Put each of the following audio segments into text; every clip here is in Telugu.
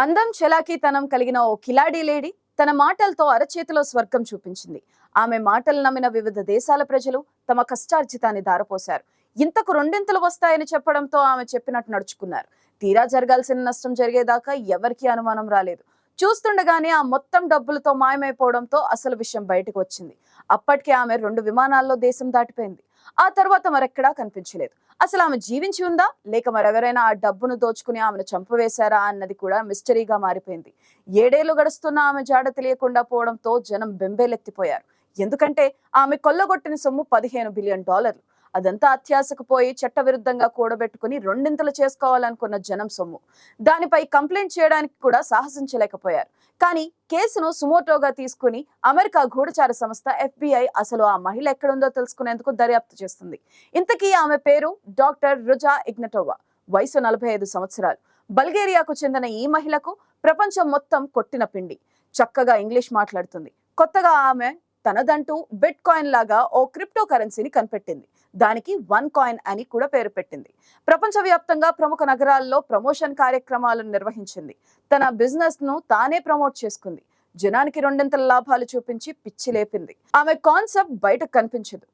అందం చలాకీతనం కలిగిన ఓ కిలాడీ లేడీ తన మాటలతో అరచేతిలో స్వర్గం చూపించింది. ఆమె మాటలు నమ్మిన వివిధ దేశాల ప్రజలు తమ కష్టార్జితాన్ని దారపోశారు. ఇంతకు రెండింతలు వస్తాయని చెప్పడంతో ఆమె చెప్పినట్టు నడుచుకున్నారు. తీరా జరగాల్సిన నష్టం జరిగేదాకా ఎవరికీ అనుమానం రాలేదు. చూస్తుండగానే ఆ మొత్తం డబ్బులతో మాయమైపోవడంతో అసలు విషయం బయటకు వచ్చింది. అప్పటికే ఆమె రెండు విమానాల్లో దేశం దాటిపోయింది. ఆ తర్వాత మరెక్కడా కనిపించలేదు. అసలు ఆమె జీవించి ఉందా? లేక మరెవరైనా ఆ డబ్బును దోచుకుని ఆమెను చంపవేశారా అన్నది కూడా మిస్టరీగా మారిపోయింది. ఏడేళ్ళు గడుస్తున్న ఆమె జాడ తెలియకుండా పోవడంతో జనం బెంబేలెత్తిపోయారు. ఎందుకంటే ఆమె కొల్లగొట్టిన సొమ్ము పదిహేను బిలియన్ డాలర్లు. అదంతా అత్యాశకు పోయి చట్టవిరుద్ధంగా కూడబెట్టుకుని రెండింతలు చేసుకోవాలనుకున్న జనం సొమ్ము. దానిపై కంప్లైంట్ చేయడానికి కూడా సాహసించలేకపోయారు. కానీ కేసును సుమోటోగా తీసుకుని అమెరికా గూఢచార సంస్థ ఎఫ్బిఐ అసలు ఆ మహిళ ఎక్కడుందో తెలుసుకునేందుకు దర్యాప్తు చేస్తుంది. ఇంతకీ ఆమె పేరు డాక్టర్ రుజా ఇగ్నటోవా. వయసు నలభై ఐదు సంవత్సరాలు. బల్గేరియాకు చెందిన ఈ మహిళకు ప్రపంచం మొత్తం కొట్టిన పిండి. చక్కగా ఇంగ్లీష్ మాట్లాడుతుంది. కొత్తగా ఆమె తనదంటూ బిట్ కాయిన్ లాగా ఓ క్రిప్టో కరెన్సీని కనిపెట్టింది. దానికి వన్ కాయిన్ అని కూడా పేరు పెట్టింది. ప్రపంచవ్యాప్తంగా ప్రముఖ నగరాల్లో ప్రమోషన్ కార్యక్రమాలను నిర్వహించింది. తన బిజినెస్ను తానే ప్రమోట్ చేసుకుంది. జనానికి రెండింతల లాభాలు చూపించి పిచ్చి లేపింది. ఆమె కాన్సెప్ట్ బయటకు కనిపించదు.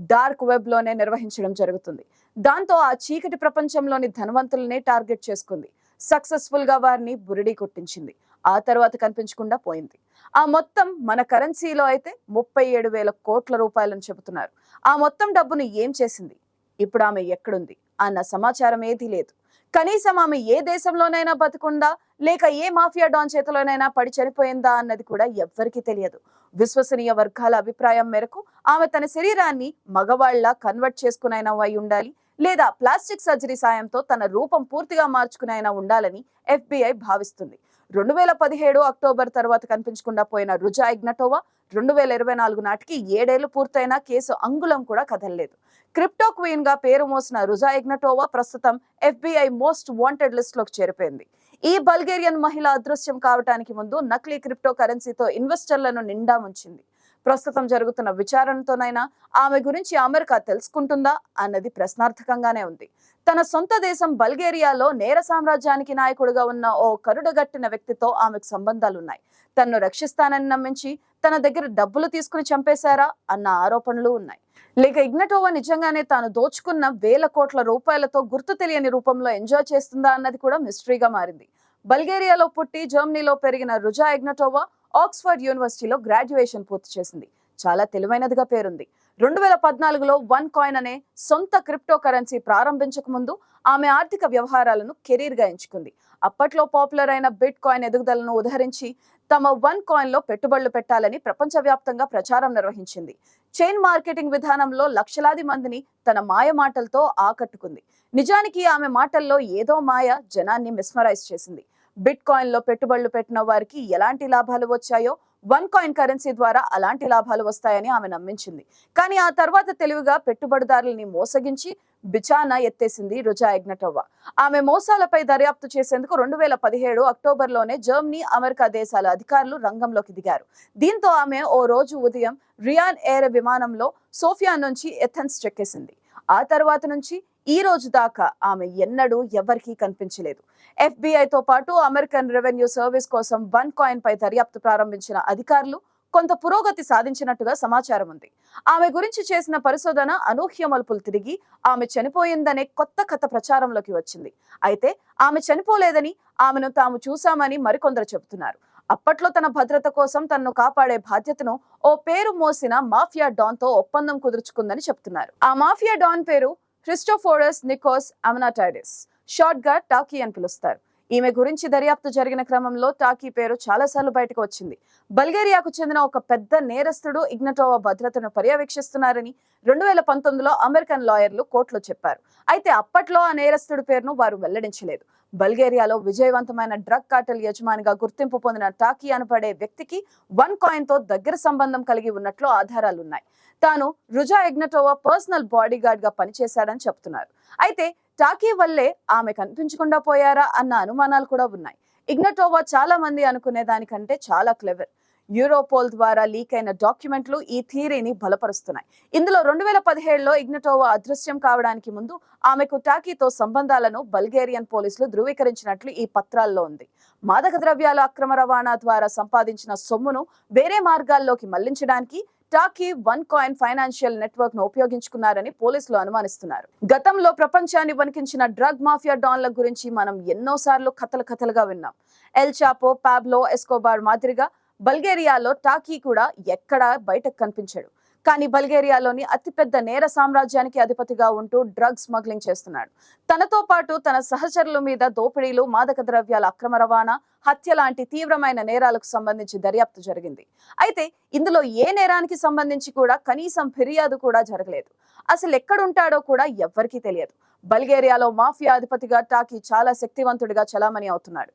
డార్క్ వెబ్లోనే నిర్వహించడం జరుగుతుంది. దాంతో ఆ చీకటి ప్రపంచంలోని ధనవంతులనే టార్గెట్ చేసుకుంది. సక్సెస్ఫుల్గా వారిని బురిడి కొట్టించింది. ఆ తర్వాత కనిపించకుండా పోయింది. ఆ మొత్తం మన కరెన్సీలో అయితే ముప్పై ఏడు వేల కోట్ల రూపాయలని చెబుతున్నారు. ఆ మొత్తం డబ్బును ఏం చేసింది? ఇప్పుడు ఆమె ఎక్కడుంది? అన్న సమాచారం ఏదీ లేదు. కనీసం ఆమె ఏ దేశంలోనైనా బతుకుందా? లేక ఏ మాఫియా డాన్ చేతిలోనైనా పడి చనిపోయిందా అన్నది కూడా ఎవ్వరికీ తెలియదు. విశ్వసనీయ వర్గాల అభిప్రాయం మేరకు ఆమె తన శరీరాన్ని మగవాళ్ళ కన్వర్ట్ చేసుకునైనా అయి ఉండాలి లేదా ప్లాస్టిక్ సర్జరీ సాయంతో తన రూపం పూర్తిగా మార్చుకునైనా ఉండాలని ఎఫ్బిఐ భావిస్తుంది. రెండు వేల పదిహేడు అక్టోబర్ తర్వాత కనిపించకుండా పోయిన రుజా ఇగ్నటోవా రెండు వేల ఇరవై నాలుగు నాటికి ఏడేళ్ళు పూర్తయినా కేసు అంగుళం కూడా కదలలేదు. క్రిప్టో క్వీన్గా పేరు మోసిన రుజా ఇగ్నటోవా ప్రస్తుతం ఎఫ్బిఐ మోస్ట్ వాంటెడ్ లిస్ట్లోకి చేరిపోయింది. ఈ బల్గేరియన్ మహిళ అదృశ్యం కావటానికి ముందు నకిలీ క్రిప్టో కరెన్సీతో ఇన్వెస్టర్లను నిండా ముంచింది. ప్రస్తుతం జరుగుతున్న విచారణతోనైనా ఆమె గురించి అమెరికా తెలుసుకుంటుందా అన్నది ప్రశ్నార్థకంగానే ఉంది. తన సొంత దేశం బల్గేరియాలో నేర సామ్రాజ్యానికి నాయకుడిగా ఉన్న ఓ కరుడగట్టిన వ్యక్తితో ఆమెకు సంబంధాలున్నాయి. తన్ను రక్షిస్తానని నమ్మించి తన దగ్గర డబ్బులు తీసుకుని చంపేశారా అన్న ఆరోపణలు ఉన్నాయి. లేక ఇగ్నటోవా నిజంగానే తాను దోచుకున్న వేల కోట్ల రూపాయలతో గుర్తు తెలియని రూపంలో ఎంజాయ్ చేస్తుందా అన్నది కూడా మిస్టరీగా మారింది. బల్గేరియాలో పుట్టి జర్మనీలో పెరిగిన రుజా ఇగ్నటోవా ఆక్స్ఫర్డ్ యూనివర్సిటీలో గ్రాడ్యుయేషన్ పూర్తి చేసింది. చాలా తెలివైనదిగా పేరుంది. రెండు వేల పద్నాలుగులో వన్ కాయిన్ అనే సొంత క్రిప్టో కరెన్సీ ప్రారంభించక ముందు ఆమె ఆర్థిక వ్యవహారాలను కెరీర్గా ఎంచుకుంది. అప్పట్లో పాపులర్ అయిన బిట్ కాయిన్ ఎదుగుదలను ఉదహరించి తమ వన్ కాయిన్లో పెట్టుబడులు పెట్టాలని ప్రపంచవ్యాప్తంగా ప్రచారం నిర్వహించింది. చైన్ మార్కెటింగ్ విధానంలో లక్షలాది మందిని తన మాయ మాటలతో ఆకట్టుకుంది. నిజానికి ఆమె మాటల్లో ఏదో మాయ జనాన్ని మిస్మరైజ్ చేసింది. బిట్ కాయిన్లో పెట్టుబడులు పెట్టిన వారికి ఎలాంటి లాభాలు వచ్చాయో వన్ కాయిన్ కరెన్సీ ద్వారా అలాంటి లాభాలు వస్తాయని ఆమె నమ్మించింది. కానీ ఆ తర్వాత తెలివిగా పెట్టుబడిదారుల్ని మోసగించి బిచానా ఎత్తేసింది రుజా ఎగ్నటవ్వ ఆమె మోసాలపై దర్యాప్తు చేసేందుకు రెండు వేల పదిహేడు అక్టోబర్లోనే జర్మనీ అమెరికా దేశాల అధికారులు రంగంలోకి దిగారు. దీంతో ఆమె ఓ రోజు ఉదయం రియాన్ ఎయిర్ విమానంలో సోఫియా నుంచి ఎథెన్స్ చెక్కేసింది. ఆ తర్వాత నుంచి ఈ రోజు దాకా ఆమె ఎన్నడూ ఎవరికీ కనిపించలేదు. ఎఫ్బిఐతో పాటు అమెరికన్ రెవెన్యూ సర్వీస్ కోసం వన్ కాయిన్ పై దర్యాప్తు ప్రారంభించిన అధికారులు కొంత పురోగతి సాధించినట్టుగా సమాచారం ఉంది. ఆమె గురించి చేసిన పరిశోధన అనూహ్య మలుపులు తిరిగి ఆమె చనిపోయిందనే కొత్త కథ ప్రచారంలోకి వచ్చింది. అయితే ఆమె చనిపోలేదని ఆమెను తాము చూశామని మరికొందరు చెబుతున్నారు. అప్పట్లో తన భద్రత కోసం తనను కాపాడే బాధ్యతను ఓ పేరు మోసిన మాఫియా డాన్తో ఒప్పందం కుదుర్చుకుందని చెప్తున్నారు ఆ మాఫియా డాన్ పేరు క్రిస్టోఫోరస్ నికోస్ అమనాటైడిస్ షార్ట్గా టాకీ అని పిలుస్తారు. ఈమె గురించి దర్యాప్తు జరిగిన క్రమంలో టాకీ పేరు చాలాసార్లు బయటకు వచ్చింది. బల్గేరియాకు చెందిన ఒక పెద్ద నేరస్తుడు ఇగ్నటోవా భద్రతను పర్యవేక్షిస్తున్నారని రెండు వేల పంతొమ్మిదిలో అమెరికన్ లాయర్లు కోర్టులో చెప్పారు. అయితే అప్పట్లో ఆ నేరస్తుడి పేరును వారు వెల్లడించలేదు. బల్గేరియాలో విజయవంతమైన డ్రగ్ కార్టెల్ యజమానిగా గుర్తింపు పొందిన టాకీ అనబడే వ్యక్తికి వన్ కాయిన్తో దగ్గర సంబంధం కలిగి ఉన్నట్లు ఆధారాలున్నాయి. తాను రుజా ఎగ్నటోవా పర్సనల్ బాడీ గార్డ్గా పనిచేశాడని చెప్తున్నారు అయితే టాకీ వల్లే ఆమె కనిపించకుండా పోయారా అన్న అనుమానాలు కూడా ఉన్నాయి. ఇగ్నటోవా చాలా మంది అనుకునే దానికంటే చాలా క్లెవర్. యూరోపోల్ ద్వారా లీక్ అయిన డాక్యుమెంట్లు ఈ థియరీని బలపరుస్తున్నాయి. ఇందులో రెండు వేల పదిహేడులో ఇగ్నటోవా అదృశ్యం కావడానికి ముందు ఆమెకు టాకీతో సంబంధాలను బల్గేరియన్ పోలీసులు ధృవీకరించినట్లు ఈ పత్రాల్లో ఉంది. మాదక ద్రవ్యాల అక్రమ రవాణా ద్వారా సంపాదించిన సొమ్మును వేరే మార్గాల్లోకి మళ్ళించడానికి టాకీ వన్ కాయిన్ ఫైనాన్షియల్ నెట్వర్క్ను ఉపయోగించుకున్నారని పోలీసులు అనుమానిస్తున్నారు. గతంలో ప్రపంచాన్ని వణికించిన డ్రగ్ మాఫియా డాన్ల గురించి మనం ఎన్నోసార్లు కథలు కథలుగా విన్నాం. ఎల్ చాపో పాబ్లో ఎస్కోబార్ మాదిరిగా బల్గేరియాలో టాకీ కూడా ఎక్కడా బయటకు కనిపించాడు. కానీ బల్గేరియాలోని అతిపెద్ద నేర సామ్రాజ్యానికి అధిపతిగా ఉంటూ డ్రగ్ స్మగ్లింగ్ చేస్తున్నాడు. తనతో పాటు తన సహచరుల మీద దోపిడీలు మాదక ద్రవ్యాల అక్రమ రవాణా హత్య లాంటి తీవ్రమైన నేరాలకు సంబంధించి దర్యాప్తు జరిగింది. అయితే ఇందులో ఏ నేరానికి సంబంధించి కూడా కనీసం ఫిర్యాదు కూడా జరగలేదు. అసలు ఎక్కడుంటాడో కూడా ఎవ్వరికీ తెలియదు. బల్గేరియాలో మాఫియా అధిపతిగా టాకీ చాలా శక్తివంతుడిగా చలామణి అవుతున్నాడు.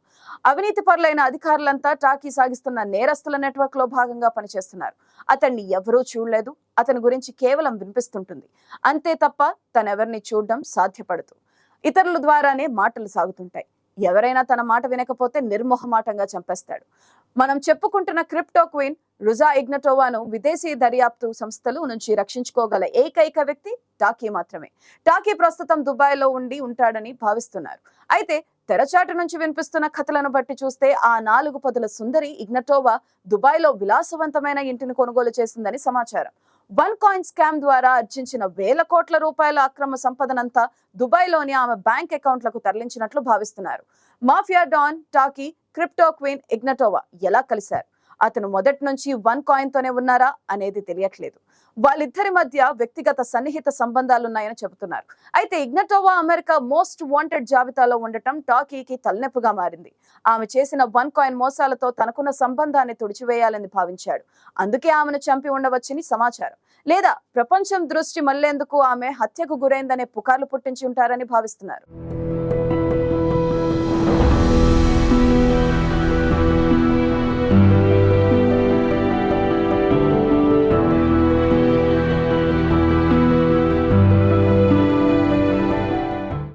అవినీతి పరులైన అధికారులంతా టాకీ సాగిస్తున్న నేరస్తుల నెట్వర్క్లో భాగంగా పనిచేస్తున్నారు. అతన్ని ఎవరూ చూడలేదు. అతని గురించి కేవలం వినిపిస్తుంటుంది. అంతే తప్ప తనెవరిని చూడడం సాధ్యపడదు. ఇతరుల ద్వారానే మాటలు సాగుతుంటాయి. ఎవరైనా తన మాట వినకపోతే నిర్మోహమాటంగా చంపేస్తాడు. మనం చెప్పుకుంటున్న క్రిప్టో క్వీన్ రుజా ఇగ్నటోవాను విదేశీ దర్యాప్తు సంస్థలు నుంచి రక్షించుకోగల ఏకైక వ్యక్తి టాకీ మాత్రమే. టాకీ ప్రస్తుతం దుబాయ్లో ఉండి ఉంటాడని భావిస్తున్నారు. అయితే తెరచాటు నుంచి వినిపిస్తున్న కథలను బట్టి చూస్తే ఆ నాలుగు పదుల సుందరి ఇగ్నటోవా దుబాయ్లో విలాసవంతమైన ఇంటిని కొనుగోలు చేసిందని సమాచారం. వన్ కాయిన్ స్కామ్ ద్వారా అర్జించిన వేల కోట్ల రూపాయల అక్రమ సంపదనంతా దుబాయ్లోని ఆమె బ్యాంక్ అకౌంట్లకు తరలించినట్లు భావిస్తున్నారు. మాఫియా డాన్ టాకీ క్రిప్టో క్వీన్ ఇగ్నటోవా ఎలా కలిశారు? అతను మొదటి నుంచి వన్ కాయిన్ తోనే ఉన్నారా అనేది తెలియట్లేదు. వాళ్ళిద్దరి మధ్య వ్యక్తిగత సన్నిహిత సంబంధాలున్నాయని చెబుతున్నారు. అయితే ఇగ్నటోవా అమెరికా మోస్ట్ వాంటెడ్ జాబితాలో ఉండటం టాకీకి తలనొప్పిగా మారింది. ఆమె చేసిన వన్ కాయిన్ మోసాలతో తనకున్న సంబంధాన్ని తుడిచివేయాలని భావించాడు. అందుకే ఆమెను చంపి ఉండవచ్చని సమాచారం. లేదా ప్రపంచం దృష్టి మళ్ళేందుకు ఆమె హత్యకు గురైందనే పుకార్లు పుట్టించి ఉంటారని భావిస్తున్నారు.